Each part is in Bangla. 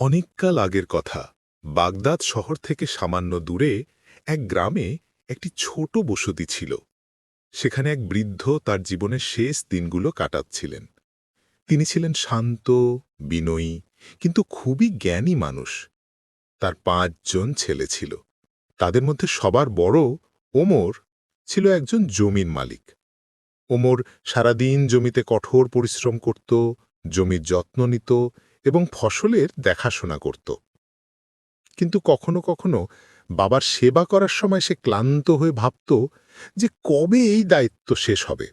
অনেককাল আগের কথা। বাগদাদ শহর থেকে সামান্য দূরে এক গ্রামে একটি ছোট বসতি ছিল। সেখানে এক বৃদ্ধ তার জীবনের শেষ দিনগুলো কাটাচ্ছিলেন। তিনি ছিলেন শান্ত, বিনয়ী, কিন্তু খুবই জ্ঞানী মানুষ। তার পাঁচজন ছেলে ছিল। তাদের মধ্যে সবার বড় ওমর ছিল একজন জমির মালিক। ওমর সারাদিন জমিতে কঠোর পরিশ্রম করত, জমির যত্ন নিত এবং ফসলের দেখাশোনা করত। কিন্তু কখনো কখনো বাবার সেবা করার সময় সে ক্লান্ত হয়ে ভাবত যে কবে এই দায়িত্ব শেষ হবে।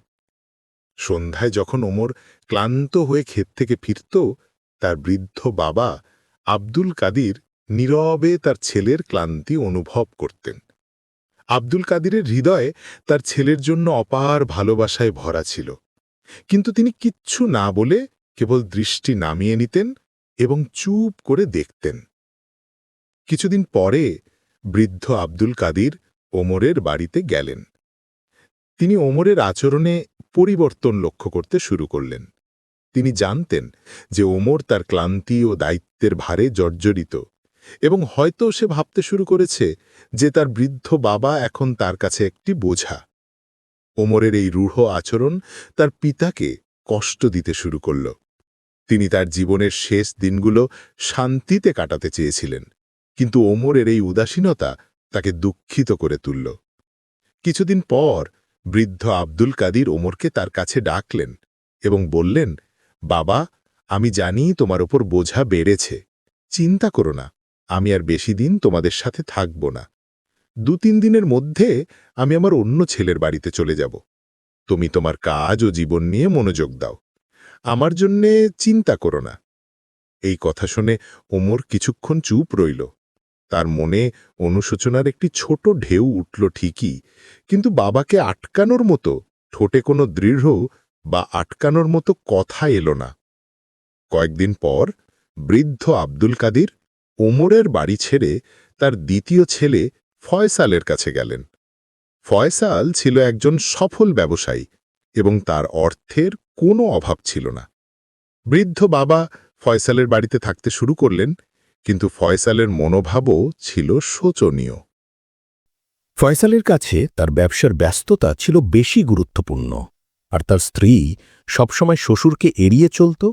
সন্ধ্যায় যখন ওমর ক্লান্ত হয়ে ক্ষেত থেকে ফিরত, তার বৃদ্ধ বাবা আব্দুল কাদির নীরবে তার ছেলের ক্লান্তি অনুভব করতেন। আব্দুল কাদিরের হৃদয়ে তার ছেলের জন্য অপার ভালোবাসায় ভরা ছিল। কিন্তু তিনি কিচ্ছু না বলে কেবল দৃষ্টি নামিয়ে নিতেন এবং চুপ করে দেখতেন। কিছুদিন পরে বৃদ্ধ আব্দুল কাদির ওমরের বাড়িতে গেলেন। তিনি ওমরের আচরণে পরিবর্তন লক্ষ্য করতে শুরু করলেন। তিনি জানতেন যে ওমর তার ক্লান্তি ও দায়িত্বের ভারে জর্জরিত এবং হয়তো সে ভাবতে শুরু করেছে যে তার বৃদ্ধ বাবা এখন তার কাছে একটি বোঝা। ওমরের এই রূঢ় আচরণ তার পিতাকে কষ্ট দিতে শুরু করল। তিনি তার জীবনের শেষ দিনগুলো শান্তিতে কাটাতে চেয়েছিলেন, কিন্তু ওমরের এই উদাসীনতা তাকে দুঃখিত করে তুলল। কিছুদিন পর বৃদ্ধ আব্দুল কাদির ওমরকে তার কাছে ডাকলেন এবং বললেন, বাবা, আমি জানি তোমার ওপর বোঝা বেড়েছে। চিন্তা করো না, আমি আর বেশি দিন তোমাদের সাথে থাকব না। দু তিন দিনের মধ্যে আমি আমার অন্য ছেলের বাড়িতে চলে যাব। তুমি তোমার কাজ ও জীবন নিয়ে মনোযোগ দাও। আমার জন্যে চিন্তা করো না। এই কথা শুনে ওমর কিছুক্ষণ চুপ রইল। তার মনে অনুশোচনার একটি ছোট ঢেউ উঠল ঠিকই, কিন্তু বাবাকে আটকানোর মতো, ঠোঁটে কোনো দৃঢ় বা আটকানোর মতো কথা এলো না। কয়েকদিন পর বৃদ্ধ আব্দুল কাদির ওমরের বাড়ি ছেড়ে তার দ্বিতীয় ছেলে ফয়সালের কাছে গেলেন। ফয়সাল ছিল একজন সফল ব্যবসায়ী এবং তার অর্থের কোনো অভাব ছিল না। বৃদ্ধ বাবা ফয়সালের বাড়িতে থাকতে শুরু করলেন, কিন্তু ফয়সালের মনোভাবও ছিল শোচনীয়। ফয়সালের কাছে তার ব্যবসার ব্যস্ততা ছিল বেশি গুরুত্বপূর্ণ, আর তার স্ত্রী সবসময় শ্বশুরকে এড়িয়ে চলত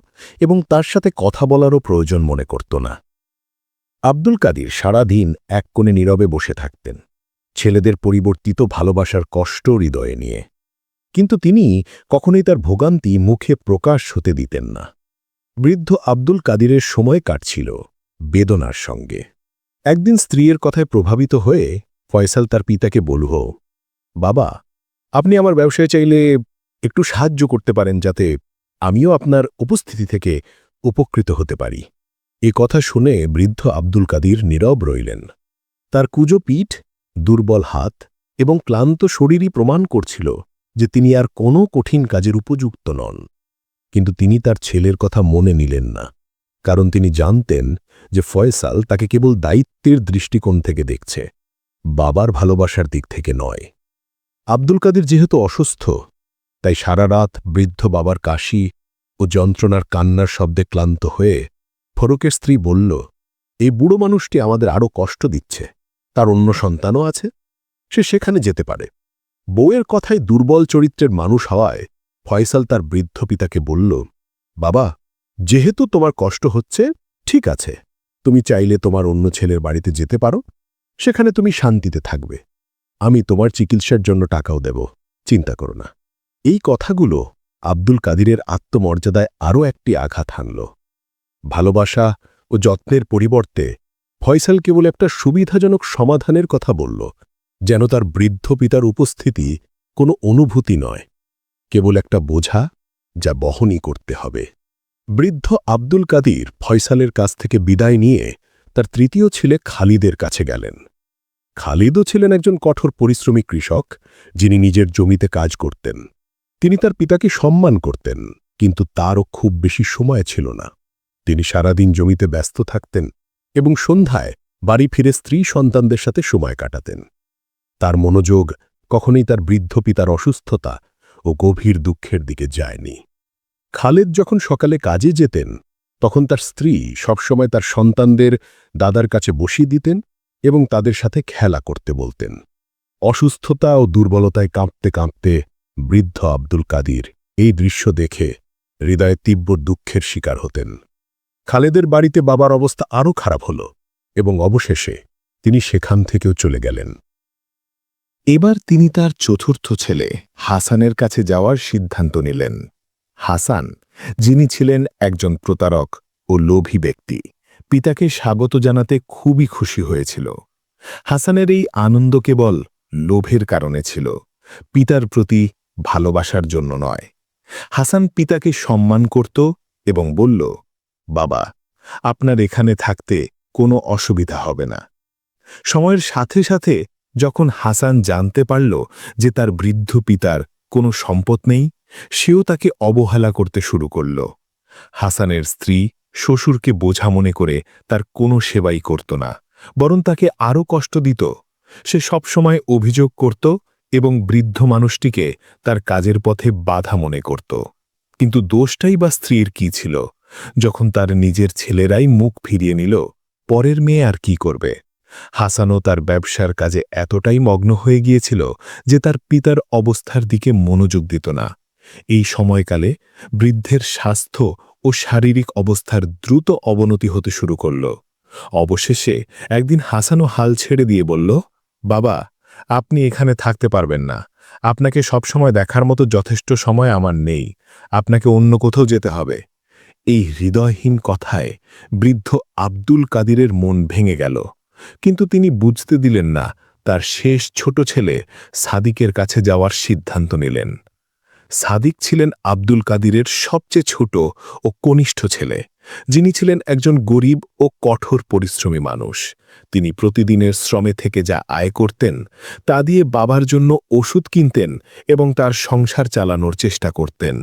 এবং তার সাথে কথা বলারও প্রয়োজন মনে করত না। আব্দুল কাদির সারাদিন এক কোণে নীরবে বসে থাকতেন, ছেলেদের পরিবর্তিত ভালোবাসার কষ্ট হৃদয়ে নিয়ে। কিন্তু তিনি কখনোই তার ভোগান্তি মুখে প্রকাশ হতে দিতেন না। বৃদ্ধ আব্দুল কাদিরের সময় কাটছিল বেদনার সঙ্গে। একদিন স্ত্রীর কথায় প্রভাবিত হয়ে ফয়সাল তার পিতাকে বলহ বাবা, আপনি আমার ব্যবসায় চাইলে একটু সাহায্য করতে পারেন যাতে আমিও আপনার উপস্থিতি থেকে উপকৃত হতে পারি। এ কথা শুনে বৃদ্ধ আব্দুল কাদির নীরব রইলেন। তার কুজো পিঠ, দুর্বল হাত এবং ক্লান্ত শরীরই প্রমাণ করছিল যে তিনি আর কোনো কঠিন কাজের উপযুক্ত নন। কিন্তু তিনি তার ছেলের কথা মনে নিলেন না, কারণ তিনি জানতেন যে ফয়সাল তাকে কেবল দায়িত্বের দৃষ্টিকোণ থেকে দেখছে, বাবার ভালোবাসার দিক থেকে নয়। আব্দুল কাদের যেহেতু অসুস্থ, তাই সারা রাত বৃদ্ধ বাবার কাশি ও যন্ত্রণার কান্নার শব্দে ক্লান্ত হয়ে ফরুকের স্ত্রী বলল, এই বুড়ো মানুষটি আমাদের আরও কষ্ট দিচ্ছে। তার অন্য সন্তানও আছে। সে সেখানে যেতে পারে। বউয়ের কথায় দুর্বল চরিত্রের মানুষ হওয়ায় ফয়সাল তার বৃদ্ধ পিতাকে বলল, বাবা, যেহেতু তোমার কষ্ট হচ্ছে, ঠিক আছে। তুমি চাইলে তোমার অন্য ছেলের বাড়িতে যেতে পারো। সেখানে তুমি শান্তিতে থাকবে। আমি তোমার চিকিৎসার জন্য টাকাও দেব। চিন্তা করো না। এই কথাগুলো আব্দুল কাদিরের আত্মমর্যাদায় আরও একটি আঘাত হানল। ভালোবাসা ও যত্নের পরিবর্তে ফয়সাল কেবল একটা সুবিধাজনক সমাধানের কথা বলল। যেন তার বৃদ্ধ পিতার উপস্থিতি কোনো অনুভূতি নয়, কেবল একটা বোঝা যা বহনই করতে হবে। বৃদ্ধ আব্দুল কাদির ফয়সালের কাছ থেকে বিদায় নিয়ে তার তৃতীয় ছেলে খালিদের কাছে গেলেন। খালিদও ছিলেন একজন কঠোর পরিশ্রমী কৃষক, যিনি নিজের জমিতে কাজ করতেন। তিনি তার পিতাকে সম্মান করতেন, কিন্তু তারও খুব বেশি সময় ছিল না। তিনি সারাদিন জমিতে ব্যস্ত থাকতেন এবং সন্ধ্যায় বাড়ি ফিরে স্ত্রী সন্তানদের সাথে সময় কাটাতেন। তার মনোযোগ কখনোই তার বৃদ্ধ পিতার অসুস্থতা ও গভীর দুঃখের দিকে যায়নি। খালেদ যখন সকালে কাজে যেতেন, তখন তার স্ত্রী সবসময় তার সন্তানদের দাদার কাছে বসিয়ে দিতেন এবং তাদের সাথে খেলা করতে বলতেন। অসুস্থতা ও দুর্বলতায় কাঁপতে কাঁপতে বৃদ্ধ আব্দুল কাদির এই দৃশ্য দেখে হৃদয়ে তীব্র দুঃখের শিকার হতেন। খালেদের বাড়িতে বাবার অবস্থা আরও খারাপ হল এবং অবশেষে তিনি সেখান থেকেও চলে গেলেন। এবার তিনি তার চতুর্থ ছেলে, হাসানের কাছে যাওয়ার সিদ্ধান্ত নিলেন। হাসান, যিনি ছিলেন একজন প্রতারক ও লোভী ব্যক্তি, পিতাকে স্বাগত জানাতে খুবই খুশি হয়েছিল। হাসানের এই আনন্দ কেবল লোভের কারণে ছিল, পিতার প্রতি ভালোবাসার জন্য নয়। হাসান পিতাকে সম্মান করত এবং বলল, বাবা, আপনার এখানে থাকতে কোনো অসুবিধা হবে না। সময়ের সাথে সাথে যখন হাসান জানতে পারল যে তার বৃদ্ধ পিতার কোনো সম্পদ নেই, সেও তাকে অবহেলা করতে শুরু করল। হাসানের স্ত্রী শ্বশুরকে বোঝা মনে করে তার কোনো সেবাই করত না, বরং তাকে আরও কষ্ট দিত। সে সবসময় অভিযোগ করত এবং বৃদ্ধ মানুষটিকে তার কাজের পথে বাধা মনে করত। কিন্তু দোষটাই বা স্ত্রীর কি ছিল? যখন তার নিজের ছেলেরাই মুখ ফিরিয়ে নিল, পরের মেয়ে আর কি করবে? হাসানও তার ব্যবসার কাজে এতটাই মগ্ন হয়ে গিয়েছিল যে তার পিতার অবস্থার দিকে মনোযোগ দিত না। এই সময়কালে বৃদ্ধের স্বাস্থ্য ও শারীরিক অবস্থার দ্রুত অবনতি হতে শুরু করল। অবশেষে একদিন হাসানও হাল ছেড়ে দিয়ে বলল, বাবা, আপনি এখানে থাকতে পারবেন না। আপনাকে সবসময় দেখার মতো যথেষ্ট সময় আমার নেই। আপনাকে অন্য কোথাও যেতে হবে। এই হৃদয়হীন কথায় বৃদ্ধ আব্দুল কাদিরের মন ভেঙে গেল। কিন্তু তিনি বুঝতে দিলেন না তার শেষ ছোট ছেলে সাদিকের কাছে যাওয়ার সিদ্ধান্ত নিলেন। সাদিক ছিলেন আব্দুল কাদিরের সবচেয়ে ছোট ও কনিষ্ঠ ছেলে। যিনি ছিলেন একজন গরিব ও কঠোর পরিশ্রমী মানুষ। তিনি প্রতিদিনের শ্রমে থেকে যা আয় করতেন, তা দিয়ে বাবার জন্য ওষুধ কিনতেন এবং তার সংসার চালানোর চেষ্টা করতেন।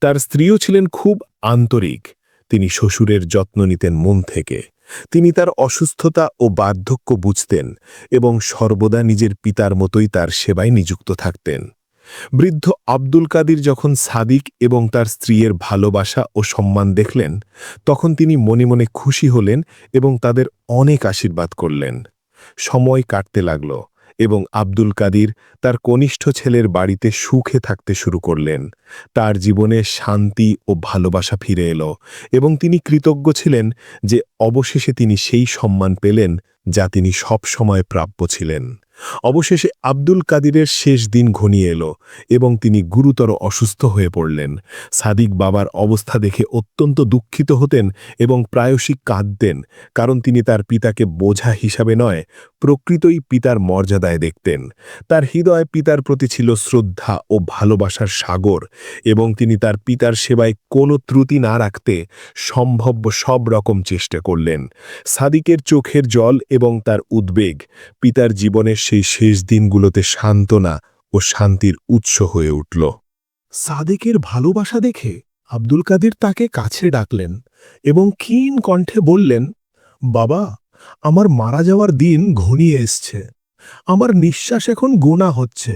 তার স্ত্রীও ছিলেন খুব আন্তরিক। তিনি শ্বশুরের যত্ন নিতেন মন থেকে। তিনি তার অসুস্থতা ও বার্ধক্য বুঝতেন এবং সর্বদা নিজের পিতার মতোই তার সেবায় নিযুক্ত থাকতেন। বৃদ্ধ আব্দুল কাদির যখন সাদিক এবং তার স্ত্রীয়ের ভালোবাসা ও সম্মান দেখলেন, তখন তিনি মনে মনে খুশি হলেন এবং তাদের অনেক আশীর্বাদ করলেন। সময় কাটতে লাগল। এবং আব্দুল কাদির তার কনিষ্ঠ ছেলের বাড়িতে সুখে থাকতে শুরু করলেন। তার জীবনে শান্তি ও ভালোবাসা ফিরে এলো এবং তিনি কৃতজ্ঞ ছিলেন যে অবশেষে তিনি সেই সম্মান পেলেন যা তিনি সবসময় প্রাপ্য ছিলেন। অবশেষে আব্দুল কাদিরের শেষ দিন ঘনিয়ে এলো এবং তিনি গুরুতর অসুস্থ হয়ে পড়লেন। সাদিক বাবার অবস্থা দেখে অত্যন্ত দুঃখিত হতেন এবং প্রায়শই কাঁদতেন, কারণ তিনি তার পিতাকে বোঝা হিসাবে নয়, প্রকৃতই পিতার মর্যাদায় দেখতেন। তার হৃদয় পিতার প্রতি ছিল শ্রদ্ধা ও ভালোবাসার সাগর এবং তিনি তার পিতার সেবায় কোনো ত্রুটি না রাখতে সম্ভব্য সব রকম চেষ্টা করলেন। সাদিকের চোখের জল এবং তার উদ্বেগ পিতার জীবনের সেই শেষ দিনগুলোতে সান্ত্বনা ও শান্তির উৎস হয়ে উঠল। সাদেকের ভালোবাসা দেখে আব্দুল কাদের তাকে কাছে ডাকলেন এবং ক্ষীণ কণ্ঠে বললেন, বাবা, আমার মারা যাওয়ার দিন ঘনিয়ে এসছে। আমার নিঃশ্বাস এখন গোনা হচ্ছে।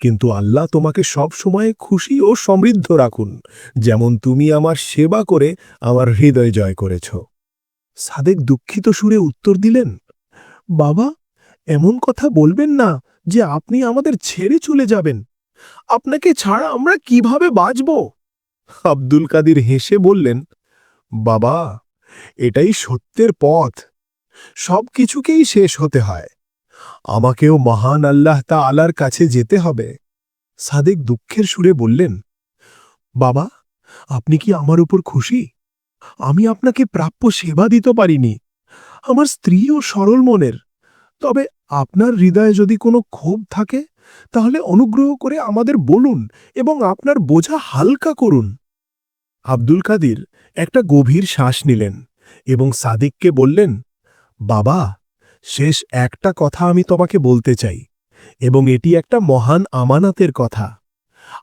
কিন্তু আল্লাহ তোমাকে সব সময় খুশি ও সমৃদ্ধ রাখুন, যেমন তুমি আমার সেবা করে আমার হৃদয় জয় করেছ। সাদেক দুঃখিত সুরে উত্তর দিলেন, বাবা এমন কথা বলবেন না যে আপনি আমাদের ছেড়ে চলে যাবেন। আপনাকে ছাড়া আমরা কীভাবে বাঁচব? আব্দুল কাদির হেসে বললেন, বাবা, এটাই সত্যের পথ। সব কিছুকেই শেষ হতে হয়। আমাকেও মহান আল্লাহ তা আলার কাছে যেতে হবে। সাদেক দুঃখের সুরে বললেন, বাবা, আপনি কি আমার উপর খুশি? আমি আপনাকে প্রাপ্য সেবা দিতে পারিনি। আমার স্ত্রীও সরল মনের। তবে আপনার হৃদয়ে যদি কোনো ক্ষোভ থাকে, তাহলে অনুগ্রহ করে আমাদের বলুন এবং আপনার বোঝা হালকা করুন। আব্দুল কাদির একটা গভীর শ্বাস নিলেন এবং সাদিককে বললেন, বাবা, শেষ একটা কথা আমি তোমাকে বলতে চাই এবং এটি একটা মহান আমানাতের কথা।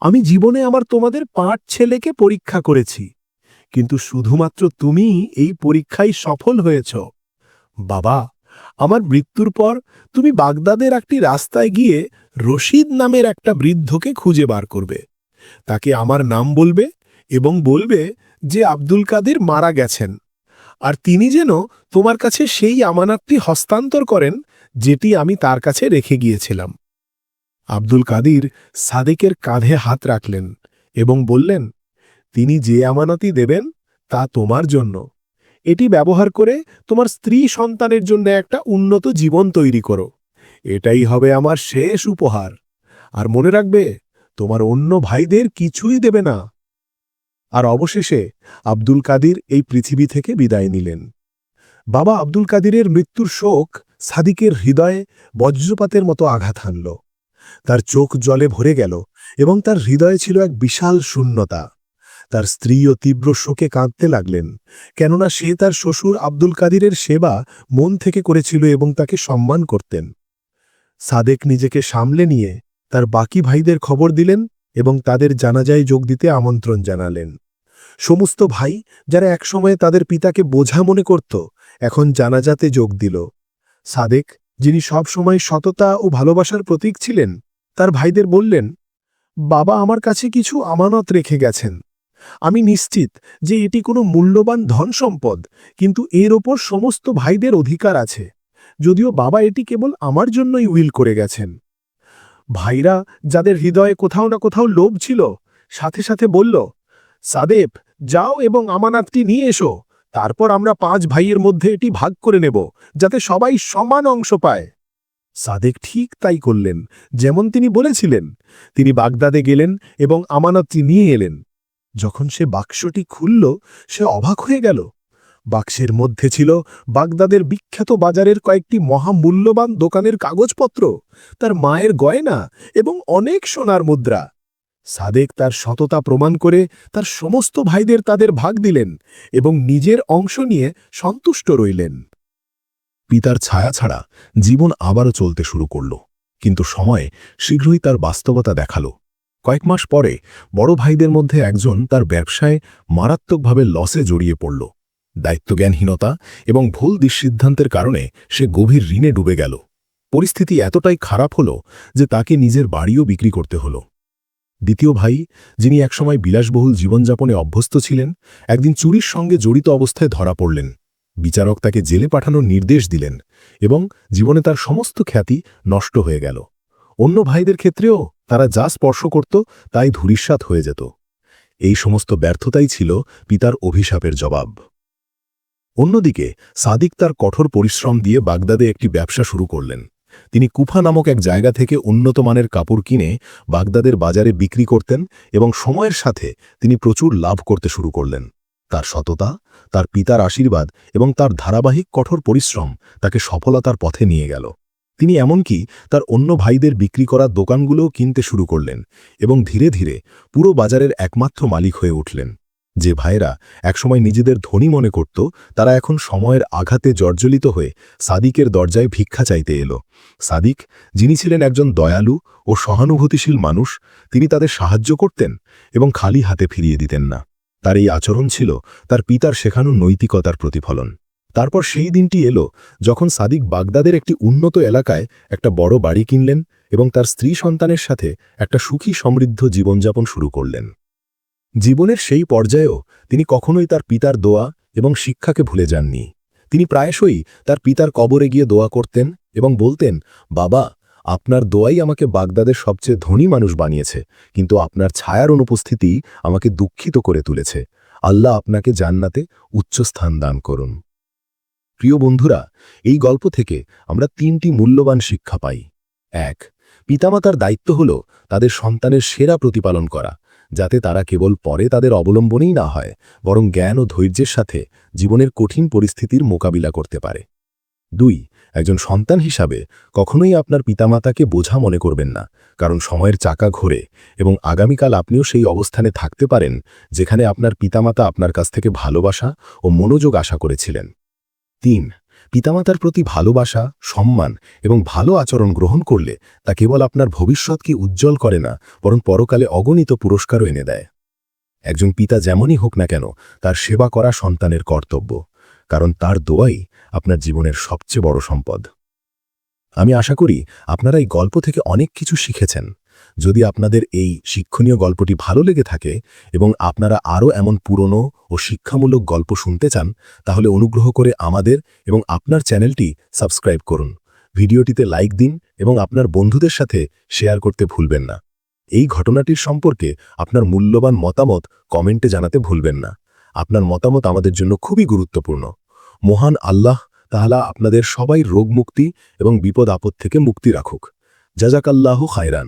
আমি জীবনে আমার তোমাদের পাঁচ ছেলেকে পরীক্ষা করেছি, কিন্তু শুধুমাত্র তুমি এই পরীক্ষায় সফল হয়েছ। বাবা আমার মৃত্যুর পর তুমি বাগদাদের একটি রাস্তায় গিয়ে রশিদ নামের একটা বৃদ্ধকে খুঁজে বার করবে। তাকে আমার নাম বলবে এবং বলবে যে আব্দুল কাদের মারা গেছেন। আর তিনি যেন তোমার কাছে সেই আমানাতটি হস্তান্তর করেন যেটি আমি তার কাছে রেখে গিয়েছিলাম। আব্দুল কাদির সাদেকের কাঁধে হাত রাখলেন এবং বললেন, তিনি যে আমানতি দেবেন তা তোমার জন্য। এটি ব্যবহার করে তোমার স্ত্রী সন্তানের জন্য একটা উন্নত জীবন তৈরি করো। এটাই হবে আমার শেষ উপহার। আর মনে রাখবে, তোমার অন্য ভাইদের কিছুই দেবে না। আর অবশেষে আব্দুল কাদির এই পৃথিবী থেকে বিদায় নিলেন। বাবা আব্দুল কাদিরের মৃত্যুর শোক সাদিকের হৃদয়ে বজ্রপাতের মতো আঘাত হানল। তার চোখ জলে ভরে গেল এবং তার হৃদয়ে ছিল এক বিশাল শূন্যতা। তার স্ত্রীও তীব্র শোকে কাঁদতে লাগলেন। কেননা সে তার শ্বশুর আব্দুল কাদিরের সেবা মন থেকে করেছিল এবং তাকে সম্মান করতেন। সাদেক নিজেকে সামলে নিয়ে তার বাকি ভাইদের খবর দিলেন এবং তাদের জানাজায় যোগ দিতে আমন্ত্রণ জানালেন। সমস্ত ভাই যারা একসময়ে তাদের পিতাকে বোঝা মনে করত, এখন জানাজাতে যোগ দিল। সাদেক, যিনি সব সময় সততা ও ভালোবাসার প্রতীক ছিলেন, তার ভাইদের বললেন, বাবা আমার কাছে কিছু আমানত রেখে গেছেন। আমি নিশ্চিত যে এটি কোনো মূল্যবান ধন সম্পদ, কিন্তু এর ওপর সমস্ত ভাইদের অধিকার আছে। যদিও বাবা এটি কেবল আমার জন্যই উইল করে গেছেন। ভাইরা যাদের হৃদয়ে কোথাও না কোথাও লোভ ছিল, সাথে সাথে বলল সাদেব যাও এবং আমানাতটি নিয়ে এসো। তারপর আমরা পাঁচ ভাইয়ের মধ্যে এটি ভাগ করে নেব, যাতে সবাই সমান অংশ পায়। সাদেক ঠিক তাই করলেন, যেমন তিনি বলেছিলেন। তিনি বাগদাদে গেলেন এবং আমানতটি নিয়ে এলেন। যখন সে বাক্সটি খুলল, সে অবাক হয়ে গেল। বাক্সের মধ্যে ছিল বাগদাদের বিখ্যাত বাজারের কয়েকটি মহামূল্যবান দোকানের কাগজপত্র, তার মায়ের গয়না এবং অনেক সোনার মুদ্রা। সাদেক তার সততা প্রমাণ করে তার সমস্ত ভাইদের তাদের ভাগ দিলেন এবং নিজের অংশ নিয়ে সন্তুষ্ট রইলেন। পিতার ছায়া ছাড়া জীবন আবারও চলতে শুরু করল, কিন্তু সময় শীঘ্রই তার বাস্তবতা দেখাল। কয়েক মাস পরে বড় ভাইদের মধ্যে একজন তার ব্যবসায় মারাত্মকভাবে লসে জড়িয়ে পড়ল। দায়িত্বজ্ঞানহীনতা এবং ভুল দিসিদ্ধান্তের কারণে সে গভীর ঋণে ডুবে গেল। পরিস্থিতি এতটাই খারাপ হল যে তাকে নিজের বাড়িও বিক্রি করতে হল। দ্বিতীয় ভাই, যিনি একসময় বিলাসবহুল জীবনযাপনে অভ্যস্ত ছিলেন, একদিন চুরির সঙ্গে জড়িত অবস্থায় ধরা পড়লেন। বিচারক তাকে জেলে পাঠানোর নির্দেশ দিলেন এবং জীবনে তার সমস্ত খ্যাতি নষ্ট হয়ে গেল। অন্য ভাইদের ক্ষেত্রেও তারা যা স্পর্শ করত তাই ধূলিস্বাত হয়ে যেত। এই সমস্ত ব্যর্থতাই ছিল পিতার অভিশাপের জবাব। অন্যদিকে, সাদিক তার কঠোর পরিশ্রম দিয়ে বাগদাদে একটি ব্যবসা শুরু করলেন। তিনি কুফা নামক এক জায়গা থেকে উন্নত মানের কাপড় কিনে বাগদাদের বাজারে বিক্রি করতেন এবং সময়ের সাথে তিনি প্রচুর লাভ করতে শুরু করলেন। তার সততা, তার পিতার আশীর্বাদ এবং তার ধারাবাহিক কঠোর পরিশ্রম তাকে সফলতার পথে নিয়ে গেল। তিনি এমনকি তার অন্য ভাইদের বিক্রি করা দোকানগুলোও কিনতে শুরু করলেন এবং ধীরে ধীরে পুরো বাজারের একমাত্র মালিক হয়ে উঠলেন। যে ভাইয়েরা একসময় নিজেদের ধনী মনে করত, তারা এখন সময়ের আঘাতে জর্জলিত হয়ে সাদিকের দরজায় ভিক্ষা চাইতে এলো। সাদিক, যিনি ছিলেন একজন দয়ালু ও সহানুভূতিশীল মানুষ, তিনি তাদের সাহায্য করতেন এবং খালি হাতে ফিরিয়ে দিতেন না। তার এই আচরণ ছিল তার পিতার শেখানো নৈতিকতার প্রতিফলন। তারপর সেই দিনটি এলো যখন সাদিক বাগদাদের একটি উন্নত এলাকায় একটা বড় বাড়ি কিনলেন এবং তার স্ত্রী সন্তানের সাথে একটা সুখী সমৃদ্ধ জীবনযাপন শুরু করলেন। জীবনের সেই পর্যায়েও তিনি কখনোই তার পিতার দোয়া এবং শিক্ষাকে ভুলে যাননি। তিনি প্রায়শই তার পিতার কবরে গিয়ে দোয়া করতেন এবং বলতেন, বাবা, আপনার দোয়াই আমাকে বাগদাদের সবচেয়ে ধনী মানুষ বানিয়েছে, কিন্তু আপনার ছায়ার অনুপস্থিতি আমাকে দুঃখিত করে তুলেছে। আল্লাহ আপনাকে জান্নাতে উচ্চস্থান দান করুন। প্রিয় বন্ধুরা, এই গল্প থেকে আমরা তিনটি মূল্যবান শিক্ষা পাই। এক, পিতামাতার দায়িত্ব হল তাদের সন্তানের সেরা প্রতিপালন করা, যাতে তারা কেবল পরে তাদের অবলম্বনেই না হয়, বরং জ্ঞান ও ধৈর্যের সাথে জীবনের কঠিন পরিস্থিতির মোকাবিলা করতে পারে। দুই, একজন সন্তান হিসাবে কখনোই আপনার পিতামাতাকে বোঝা মনে করবেন না, কারণ সময়ের চাকা ঘোরে এবং আগামীকাল আপনিও সেই অবস্থানে থাকতে পারেন, যেখানে আপনার পিতামাতা আপনার কাছ থেকে ভালোবাসা ও মনোযোগ আশা করেছিলেন। তিন, পিতামাতার প্রতি ভালোবাসা, সম্মান এবং ভালো আচরণ গ্রহণ করলে তা কেবল আপনার ভবিষ্যৎকে উজ্জ্বল করে না, বরং পরকালে অগণিত পুরস্কারও এনে দেয়। একজন পিতা যেমনই হোক না কেন, তার সেবা করা সন্তানের কর্তব্য, কারণ তার দোয়াই আপনার জীবনের সবচেয়ে বড় সম্পদ। আমি আশা করি আপনারা এই গল্প থেকে অনেক কিছু শিখেছেন। যদি আপনাদের এই শিক্ষণীয় গল্পটি ভালো লেগে থাকে এবং আপনারা আরও এমন পুরনো ও শিক্ষামূলক গল্প শুনতে চান, তাহলে অনুগ্রহ করে আমাদের এবং আপনার চ্যানেলটি সাবস্ক্রাইব করুন। ভিডিওটিতে লাইক দিন এবং আপনার বন্ধুদের সাথে শেয়ার করতে ভুলবেন না। এই ঘটনাটির সম্পর্কে আপনার মূল্যবান মতামত কমেন্টে জানাতে ভুলবেন না। আপনার মতামত আমাদের জন্য খুবই গুরুত্বপূর্ণ। মহান আল্লাহ তাহলা আপনাদের সবাই রোগমুক্তি এবং বিপদ আপদ থেকে মুক্তি রাখুক। জাজাকাল্লাহ খায়রান।